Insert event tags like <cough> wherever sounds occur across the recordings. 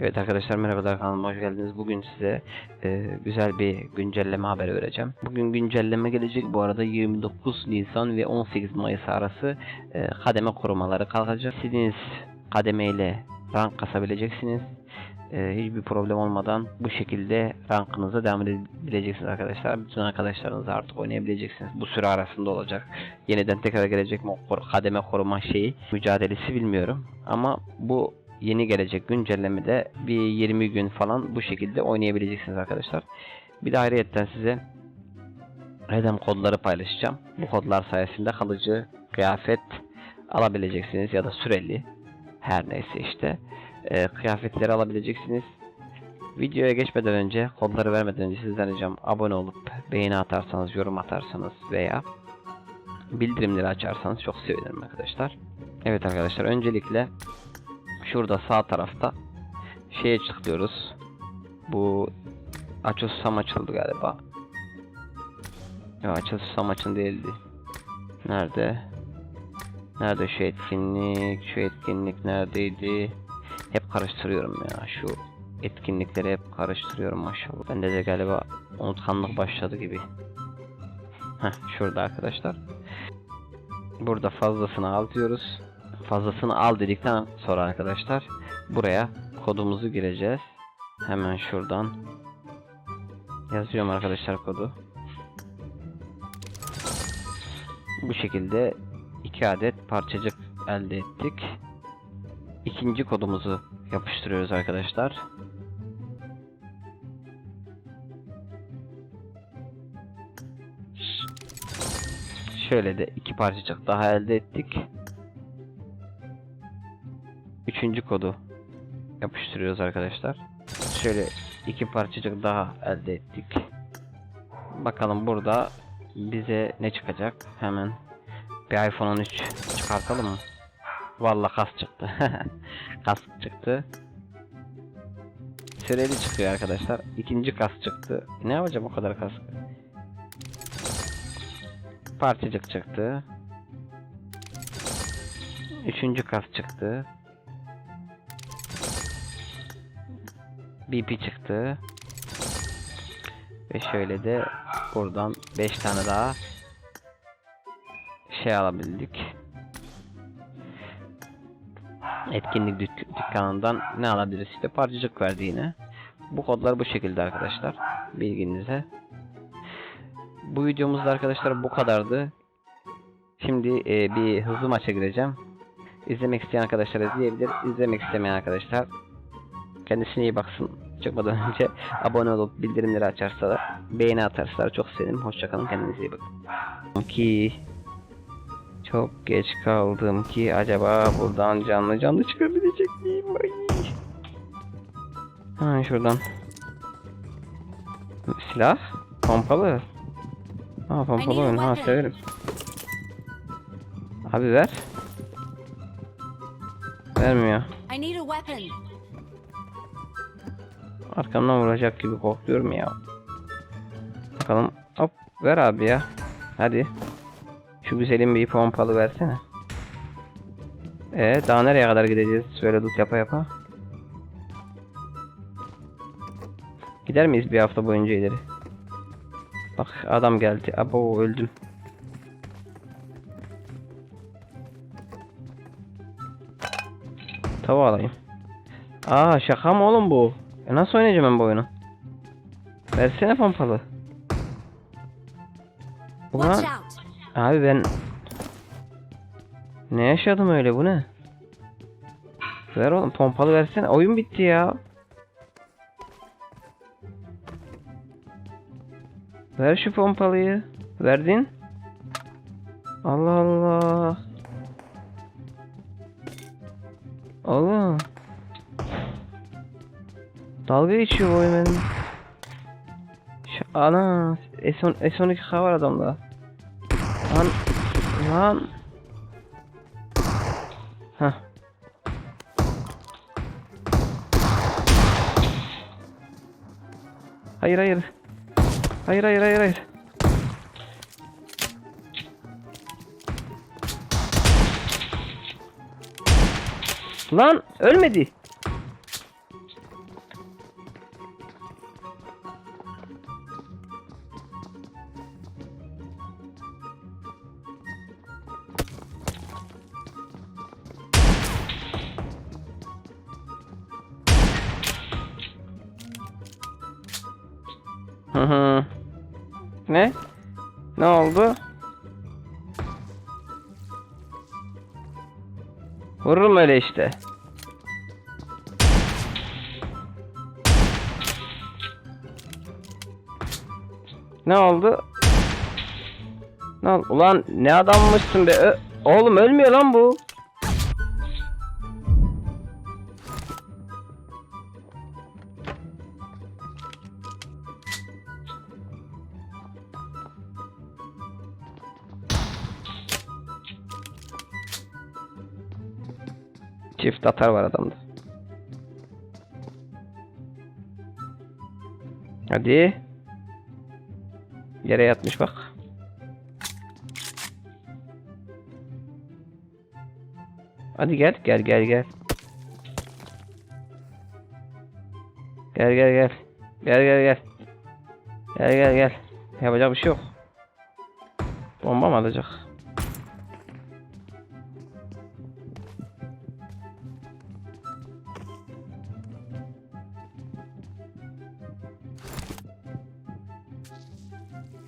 Evet arkadaşlar merhabalar kanalıma hoş geldiniz. Bugün size e, güzel bir güncelleme haberi vereceğim. Bugün güncelleme gelecek. Bu arada 29 Nisan ve 18 Mayıs arası e, kademe korumaları kalkacak. İstediğiniz kademeyle rank kasabileceksiniz. E, hiçbir problem olmadan bu şekilde rankınıza devam edebileceksiniz arkadaşlar. Bütün arkadaşlarınızla artık oynayabileceksiniz. Bu süre arasında olacak. Yeniden tekrar gelecek mi o kademe koruma şeyi mücadelesi bilmiyorum. Ama bu yeni gelecek güncellemede bir 20 gün falan bu şekilde oynayabileceksiniz arkadaşlar. Bir de ayrıyetten size redem kodları paylaşacağım. Bu kodlar sayesinde kalıcı kıyafet alabileceksiniz ya da süreli her neyse işte e, kıyafetleri alabileceksiniz. Videoya geçmeden önce kodları vermeden önce sizden ricam abone olup beğeni atarsanız yorum atarsanız veya bildirimleri açarsanız çok sevinirim arkadaşlar. Evet arkadaşlar öncelikle şurada sağ tarafta şeye tıklıyoruz. Bu Açosam açıldı galiba. Yok Açosam açın değildi. Nerede? Nerede şu etkinlik? Şu etkinlik neredeydi? Hep karıştırıyorum ya şu etkinlikleri hep karıştırıyorum maşallah. Bende de galiba unutkanlık başladı gibi. Heh şurada arkadaşlar. Burada fazlasını al diyoruz. Fazlasını al dedikten sonra arkadaşlar buraya kodumuzu gireceğiz. Hemen şuradan yazıyorum arkadaşlar kodu. Bu şekilde iki adet parçacık elde ettik. İkinci kodumuzu yapıştırıyoruz arkadaşlar. Şöyle de iki parçacık daha elde ettik. Üçüncü kodu yapıştırıyoruz arkadaşlar. Şöyle iki parçacık daha elde ettik. Bakalım burada bize ne çıkacak? Hemen bir iPhone 13 çıkartalım mı? Vallahi kas çıktı. <laughs> kas çıktı. Süreli çıkıyor arkadaşlar. İkinci kas çıktı. Ne yapacağım o kadar kas? Parçacık çıktı. Üçüncü kas çıktı. BP çıktı. Ve şöyle de buradan 5 tane daha şey alabildik. Etkinlik dük- dükkanından ne alabiliriz? İşte parçacık verdi yine. Bu kodlar bu şekilde arkadaşlar. Bilginize. Bu videomuzda arkadaşlar bu kadardı. Şimdi e, bir hızlı maça gireceğim. İzlemek isteyen arkadaşlar izleyebilir. İzlemek istemeyen arkadaşlar kendisine iyi baksın. Çıkmadan <laughs> önce abone olup bildirimleri açarsa da beğeni atarsa çok sevinirim. Hoşçakalın kendinize iyi bakın. Ki çok geç kaldım ki acaba buradan canlı canlı çıkabilecek miyim? Ay. Ha şuradan. Silah? Pompalı. Ha pompalı oyun. Ha severim. Abi ver. Vermiyor. I need a weapon. Arkamdan vuracak gibi korkuyorum ya. Bakalım. Hop ver abi ya. Hadi. Şu güzelim bir pompalı versene. Ee daha nereye kadar gideceğiz? Böyle loot yapa yapa. Gider miyiz bir hafta boyunca ileri? Bak adam geldi. Abo öldüm. Tava alayım. Aa şaka mı oğlum bu? E nasıl oynayacağım ben bu oyunu? Versene pompalı. Out. abi ben ne yaşadım öyle bu ne? Ver oğlum pompalı versene. Oyun bitti ya. Ver şu pompalıyı. Verdin. Allah Allah. Oğlum. Dalga geçiyor bu oyun benim. Ana. S10, S12K var adamda. Lan. Lan. Heh. Hayır hayır. Hayır hayır hayır hayır. Lan ölmedi. Hı hı. Ne? Ne oldu? Vururum öyle işte. Ne oldu? Ne oldu? Ulan ne adammışsın be. Ö- Oğlum ölmüyor lan bu. Çift atar var adamda. Hadi. Yere yatmış bak. Hadi gel gel gel gel. Gel gel gel. Gel gel gel. Gel gel gel. Yapacak bir şey yok. Bomba mı alacak?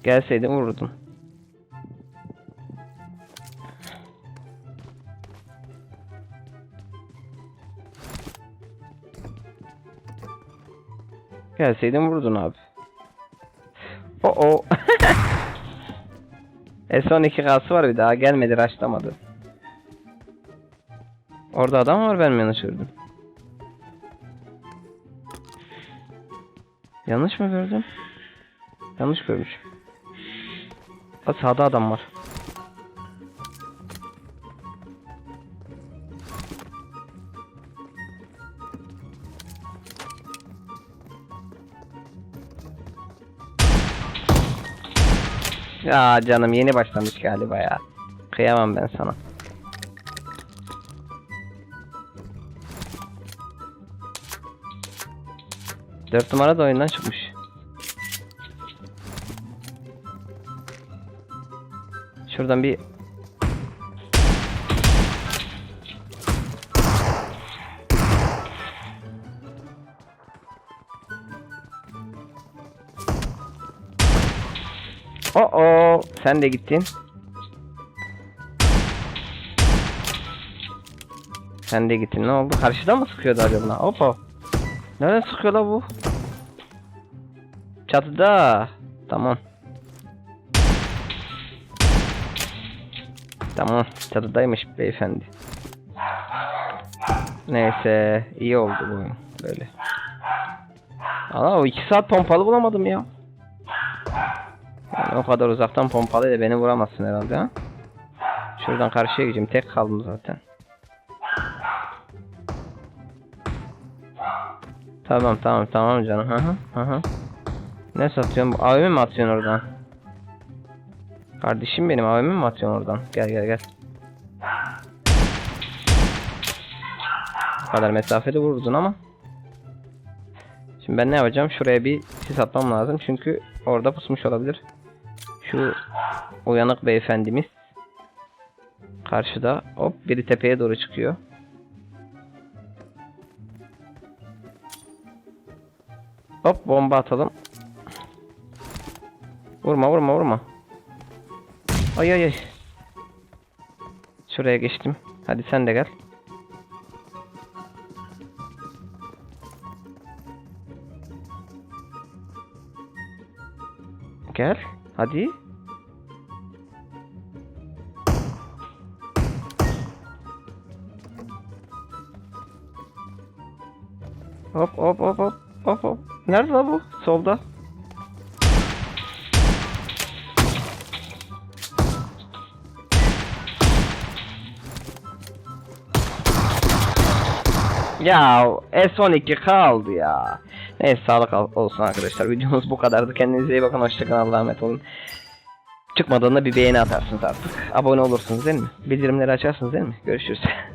Gelseydin vururdun. Gelseydin vurdun abi. O o. <laughs> S12 kası var bir daha gelmedi raşlamadı. Orada adam var ben mi yanlış gördüm? Yanlış mı gördüm? Yanlış görmüş. Bak sağda adam var. Ya canım yeni başlamış galiba ya. Kıyamam ben sana. Dört numara da oyundan çıkmış. Şuradan bir O o sen de gittin. Sen de gittin. Ne oldu? Karşıda mı sıkıyordu acaba? Hoppa. Nereden sıkıyor la bu? Çatıda. Tamam. Tamam. Çatıdaymış beyefendi. Neyse. iyi oldu bu. Böyle. Ana o iki saat pompalı bulamadım ya. Yani o kadar uzaktan pompalıyla beni vuramazsın herhalde ha. Şuradan karşıya gideceğim. Tek kaldım zaten. Tamam tamam tamam canım. Hı hı hı. Ne satıyorsun? AVM mi atıyorsun oradan? Kardeşim benim AVM mi atıyorsun oradan? Gel gel gel. Bu kadar mesafede vururdun ama. Şimdi ben ne yapacağım? Şuraya bir sis atmam lazım. Çünkü orada pusmuş olabilir. Şu uyanık beyefendimiz karşıda. Hop biri tepeye doğru çıkıyor. Hop bomba atalım. Vurma vurma vurma. Ay ay ay. Şuraya geçtim. Hadi sen de gel. Gel. Hadi. Hop hop hop hop hop hop. Nerede bu? Solda. Ya S12 kaldı ya. Neyse sağlık olsun arkadaşlar. Videomuz bu kadardı. Kendinize iyi bakın. Hoşçakalın. Allah'a emanet olun. Çıkmadan da bir beğeni atarsınız artık. Abone olursunuz değil mi? Bildirimleri açarsınız değil mi? Görüşürüz. <laughs>